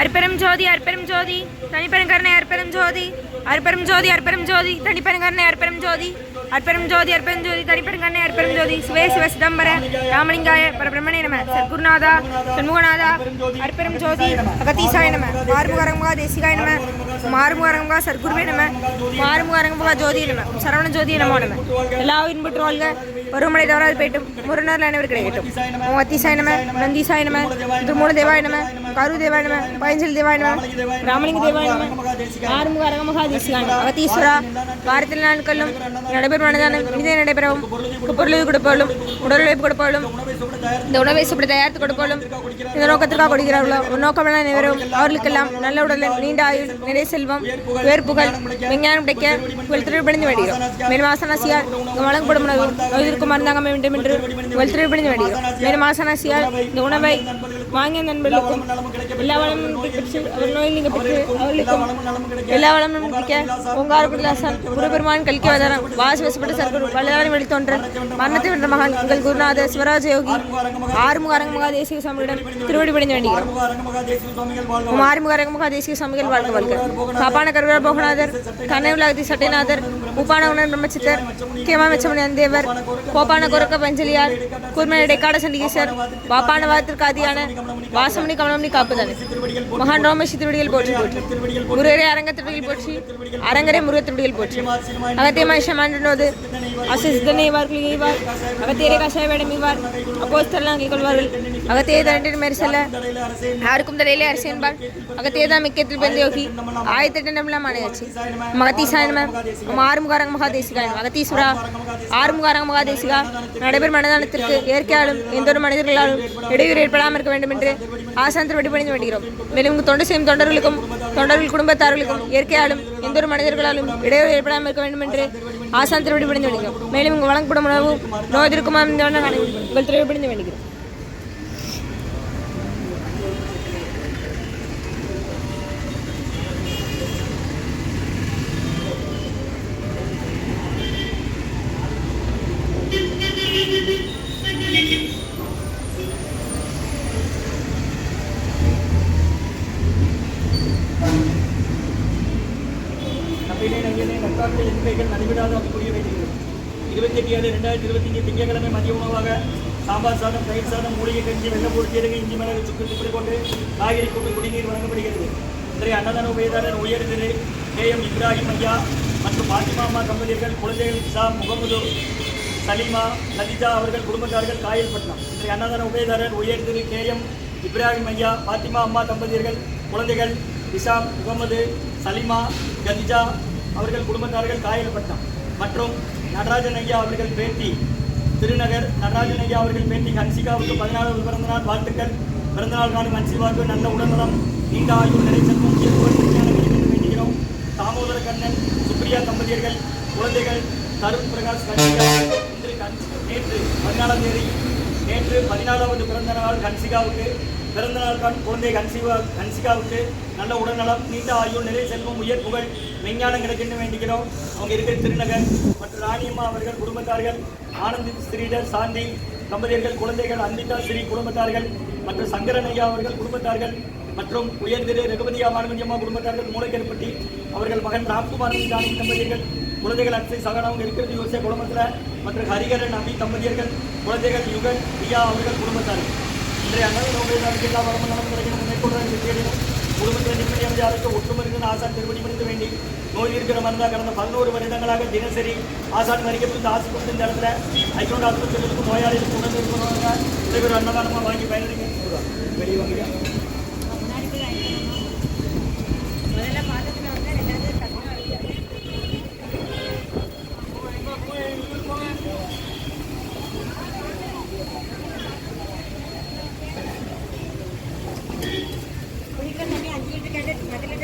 அற்பெரும் ஜோதி அற்பெரும் ஜோதி. தனிப்பெருங்கருணை அற்பெரும் ஜோதி. அற்பெரும் ஜோதி அற்பெரும் ஜோதி. தனிப்பெருங்கருணை அற்பெரும் ஜோதி. அற்பெரும் ஜோதி அற்பெரும் ஜோதி. தனிப்பெருங்கருணை அற்பெரும் ஜோதி. சிவே சிவ சிதம்பர ராமலிங்காய பரபிரமணே நம. சத்குருநாதா சண்முகநாதா அற்பெரும் ஜோதி அகத்தீசாய நம. மாறுமுகரங்கா தேசிகாய நம. மாறுமுகரங்கா சத்குருவே நம. மாறுமுகரங்கா ஜோதி நம. சரவண ஜோதி நமோ நம. எல்லா இன்புற்று வாழ்க பருவமழை தவறாது போயிட்டும் முருகனர் அனைவர் கிடைக்கட்டும். ஓம் அத்திசாய நம நந்தீசாய நம திருமூல தேவாய நம கரு தேவாய நம பயஞ்சல் தேவாய நம ராமலிங்க தேவாய நம ஆறுமுக அரங்கமகா தேசிகாய நம வாரத்தில் நாட்களும் நடைபெறும் மனதானம் இனிதே நடைபெறவும் பொருளுதவி கொடுப்பாலும் உடல் உழைப்பு கொடுப்பாலும் இந்த உணவை சுப்படி தயாரித்து கொடுப்பாலும் இந்த நோக்கத்திற்காக கொடுக்கிறார்களோ ஒரு நோக்கமெல்லாம் நிறைவேறும் அவர்களுக்கெல்லாம் நல்ல உடலில் நீண்ட ஆயுள் நிறை செல்வம் வேர்ப்புகள் விஞ்ஞானம் கிடைக்க உங்கள் திருப்பணிந்து வேண்டுகிறோம் மேலும் ஆசனாசியார் வழங்கப்படும் உணவு குமார் தாங்க வேண்டும் என்று உங்கள் திருப்பணிந்து வேண்டியது மேலும் ஆசனாசியால் இந்த உணவை வாங்கிய நண்பர்களுக்கும் எல்லா வளமும் பெற்று அவர் நோயில் நீங்க பெற்று அவர்களுக்கும் எல்லா வளமும் கிடைக்க ஓங்கார குடிலாசன் குருபெருமான் கல்கி அவதாரம் வாசி வசப்பட்ட சர்க்குரு வல்லதாரி வெளித்தோன்றன் மரணத்தை வென்ற மகன் எங்கள் குருநாத சிவராஜ யோகி ஆறுமுக அரங்கமகா தேசிக சுவாமியிடம் திருவடி பணிந்து வேண்டுகிறோம் உம் ஆறுமுக அரங்கமகா தேசிக சுவாமிகள் வாழ்க வாழ்க காப்பான கருவர போகநாதர் கண்ணவிலாகதி சட்டைநாதர் உப்பான உணர் பிரம்மச்சித்தர் கேமா மெச்சமணி அந்தேவர் கோப்பான கொரக்க பஞ்சலியார் கூர்மனை டெக்காட சண்டிகேசர் பாப்பான வாத்திற்கு ஆதியான வாசமணி கமலமணி காப்புதானே மகான் ரோமேஷ் திருவடிகள் போற்றி. முருகரே அரங்க திருவடிகள் போற்றி. அரங்கரே முருக திருவடிகள் போற்றி. அகத்திய மனுஷன் மாண்டனோது அசிஸ்தனை இவார்கள் இவார் அகத்தியரே கஷாய வேடம் இவார். அப்போஸ்தரெல்லாம் கைக்கொள்வார்கள் அகத்தியே தரண்டின் மேறி செல்ல யாருக்கும் தடையிலே அரசு என்பார். அகத்தியதான் மிக்கத்தில் பெந்த யோகி. ஆயிரத்தெட்டு நம்பலாம் அணையாச்சு மகத்தீசாயனம ஆறுமுகாரங்க மகாதேசிகாயனம் அகத்தீஸ்வரா. ஆறுமுகாரங்க மகாதேசிகா. நடைபெறும் மனதானத்திற்கு இயற்கையாலும் எந்த ஒரு மனிதர்களாலும் இடையூறு ஏற்படாமல் இருக்க வேண்டும். என்று ஆசாந்திர வழிபணிந்து வேண்டுகிறோம் மேலும் இங்கு தொண்டு செய்யும் தொண்டர்களுக்கும் தொண்டர்கள் குடும்பத்தார்களுக்கும் இயற்கையாலும் எந்த ஒரு மனிதர்களாலும் இடையூறு ஏற்படாமல் இருக்க வேண்டும் என்று ஆசாந்திர வழிபணிந்து வேண்டுகிறோம் மேலும் இங்கு வழங்கப்படும் உணவு நோய் இருக்குமா இந்த உங்கள் வழிபணிந்து வேண்டுகிறோம் நங்கினை எண்ணிக்கைகள் எண்பைகள் அது புரிய வைக்கிறது இருபத்தி எட்டு ஏழு ரெண்டாயிரத்தி இருபத்தி அஞ்சு திங்கட்கிழமை மதிய உணவாக சாம்பார் சாதம் தயிர் சாதம் மூலிகை கஞ்சி வெள்ளப்பூர் சீரகை இஞ்சி மிளகு சுக்கு சுப்படி கொண்டு காய்கறி கூட்டு குடிநீர் வழங்கப்படுகிறது. இன்றைய அன்னதான உபயதாரர் உயர் திரு கே எம் இப்ராஹிம் ஐயா மற்றும் பாத்திமா அம்மா தம்பதியர்கள் குழந்தைகள் இசா முகமது சலீமா லதிஜா அவர்கள் குடும்பத்தார்கள் காயல்பட்டினம் இன்றைய அன்னதான உபயதாரர் உயர் திரு கே எம் இப்ராஹிம் ஐயா பாத்திமா அம்மா தம்பதியர்கள் குழந்தைகள் இசாம் முகமது சலிமா கதிஜா அவர்கள் குடும்பத்தார்கள் காயல்பட்டம். மற்றும் நடராஜன் ஐயா அவர்கள் பேட்டி திருநகர் நடராஜன் ஐயா அவர்கள் பேட்டி ஹன்சிகாவுக்கு பதினாறாவது பிறந்தநாள் வாழ்த்துக்கள். பிறந்தநாள் காணும் ஹன்சிகாவுக்கு நல்ல உடல்நலம் நீண்ட ஆயுள் நிறை வேண்டுகிறோம். தாமோதர கண்ணன் சுப்ரியா தம்பதியர்கள் குழந்தைகள் தருண் பிரகாஷ் கன்சிகா இன்று நேற்று பதினாலாம் தேதி நேற்று பதினாலாவது பிறந்த நாள் ஹன்சிகாவுக்கு பிறந்த நாள் கான் குழந்தை ஹன்சிகா ஹன்சிகாவுக்கு நல்ல உடல்நலம் நீண்ட ஆயுள் நிலை செல்வம் உயர் புகழ் விஞ்ஞானம் கிடைக்கணும் வேண்டுகிறோம். அவங்க இருக்கிற திருநகர். மற்றும் ராணியம்மா அவர்கள் குடும்பத்தார்கள் ஆனந்தி ஸ்ரீதர் சாந்தி தம்பதியர்கள் குழந்தைகள் அந்திதா ஸ்ரீ குடும்பத்தார்கள் மற்றும் சங்கரன் ஐயா அவர்கள் குடும்பத்தார்கள் மற்றும் உயர் திரு ரகுபதியா குடும்பத்தார்கள் மூலக்கேற்பட்டி அவர்கள் மகன் ராம்குமார் ஜானகி தம்பதியர்கள் குழந்தைகள் அக்ஷய் சகன் அவங்க இருக்கிறது யோசிய குடும்பத்தில் மற்றும் ஹரிகரன் அபி தம்பதியர்கள் குழந்தைகள் யுகன் பியா அவர்கள் குடும்பத்தார்கள். இன்றைய அண்ணன் நோபேதாருக்கு எல்லா வரமும் நலம் கிடைக்கணும் மேற்கொள்வதற்கு குடும்பத்தில் நிம்மதி அமைதியாக ஒற்றுமருக்கு ஆசான் வேண்டி இருக்கிற மருந்தா கடந்த பதினோரு வருடங்களாக தினசரி ஆசான் மறிக்கப்பட்டு ஆசை இந்த இடத்துல ஐக்கோண்ட் ஆஸ்பத்திரிகளுக்கும் நோயாளிகளுக்கு உணவு இருக்கிறவங்க இதை அன்னதானமாக வாங்கி பயனடைங்க வெளியே வாங்கியா கேட்டு பத்து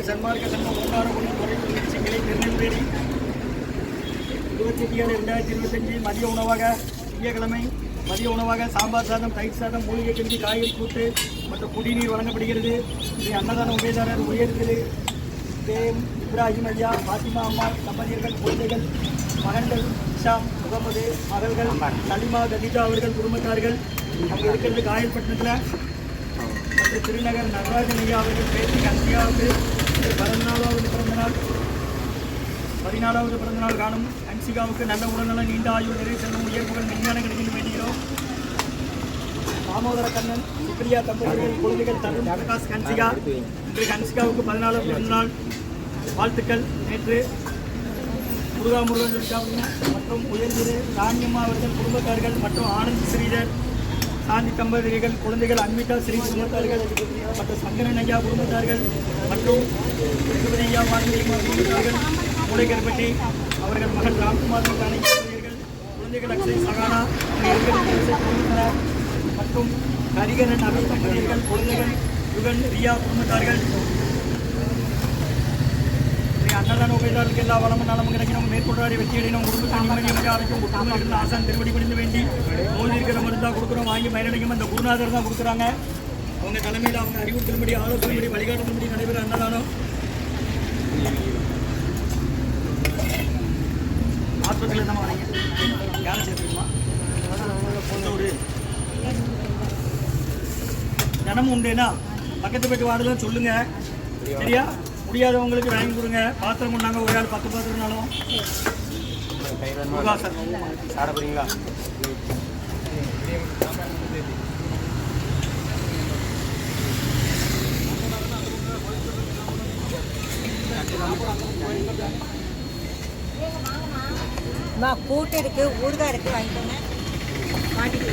ஆசிரியர் சன்மார்க்க சங்கம் ஓங்கார குடி குறைவு நிகழ்ச்சிகளை திருநெல்வேலி இருபத்தி எட்டு ஏழு ரெண்டாயிரத்தி இருபத்தஞ்சு மதிய உணவாக திங்கட்கிழமை மதிய உணவாக சாம்பார் சாதம் தயிர் சாதம் மூலிகை கஞ்சி காய்கறி கூட்டு மற்றும் குடிநீர் வழங்கப்படுகிறது. இதை அன்னதான உபயதாரர் உயர்திரு தேம் இப்ராஹிம் ஐயா பாத்திமா அம்மா தம்பதியர்கள் குழந்தைகள் மகன்கள் இஷாம் முகமது மகள்கள் சலிமா கதிஜா அவர்கள் குடும்பத்தார்கள் அவங்க இருக்கிறது காயல்பட்டினத்தில் மற்றும் திருநகர் நடராஜன் ஐயா அவர்கள் பேசி கன்சிகாவுக்கு பதினாலாவது பிறந்தநாள். பதினாலாவது பிறந்தநாள் காணும் அன்சிகாவுக்கு நல்ல உடல்நல நீண்ட ஆயுள் நிறைவு செல்லும் உயர்வுகள் மெஞ்ஞான கிடைக்கும் வேண்டுகிறோம். தாமோதர கண்ணன் சுப்ரியா தம்பதிகள் குழந்தைகள் தருண் பிரகாஷ் ஹன்சிகா இன்று ஹன்சிகாவுக்கு பதினாலாவது பிறந்தநாள். வாழ்த்துக்கள். நேற்று முருகா முருகன் மற்றும் உயர்ந்திரு ராணியம்மா அவர்கள் குடும்பத்தார்கள் மற்றும் ஆனந்த் ஸ்ரீதர் சாந்தி தம்பதிகள் குழந்தைகள் அன்மிதா ஸ்ரீ குடும்பத்தார்கள் மற்ற சங்கரன் ஐயா குடும்பத்தார்கள் மற்றும் திருப்பதி ஐயா வான்மதியம்மா குடும்பத்தார்கள் மூளைகர்பட்டி அவர்கள் மகன் ராம்குமார் மற்றும் குழந்தைகள் அக்ஷய் சகானா மற்றும் ஹரிகரன் அபி தம்பதியர்கள் குழந்தைகள் யுகன் ரியா குடும்பத்தார்கள். அன்னதான உபயதாரருக்கு எல்லா வளமும் நலமும் கிடைக்கணும். மேற்கொண்டாடி வெற்றியடையும் குடும்பத்தை நிம்மதியாக ஆரோக்கியம் குடும்பங்கள் ஆசான் திருவடி வேண்டி நோய் இருக்கிற மருந்தா கொடுக்குறோம் வாங்கி பயனடையும் அந்த குருநாதர் தான் கொடுக்குறாங்க. அவங்க தலைமையில் அவங்க அறிவுறுத்தலும்படி ஆலோசனைப்படி வழிகாட்டும்படி நடைபெற அன்னதானம். ஆஸ்பத்திரியில் தான் வரீங்க யாரை சேர்த்துக்குமா சொந்த ஊர். தினமும் உண்டுனா பக்கத்து வீட்டு வார்டுலாம் சொல்லுங்க. சரியா? முடியாதவங்களுக்கு வாங்கி கொடுங்க. பாத்திரம் கொண்டாங்க ஒரு ஆள் பத்து பாத்திரம்னாலும். சாட போறீங்களா அம்மா கூட்டு இருக்கு ஊறுகாய் இருக்கு வாங்கிக்கோங்க. மாட்டிட்டு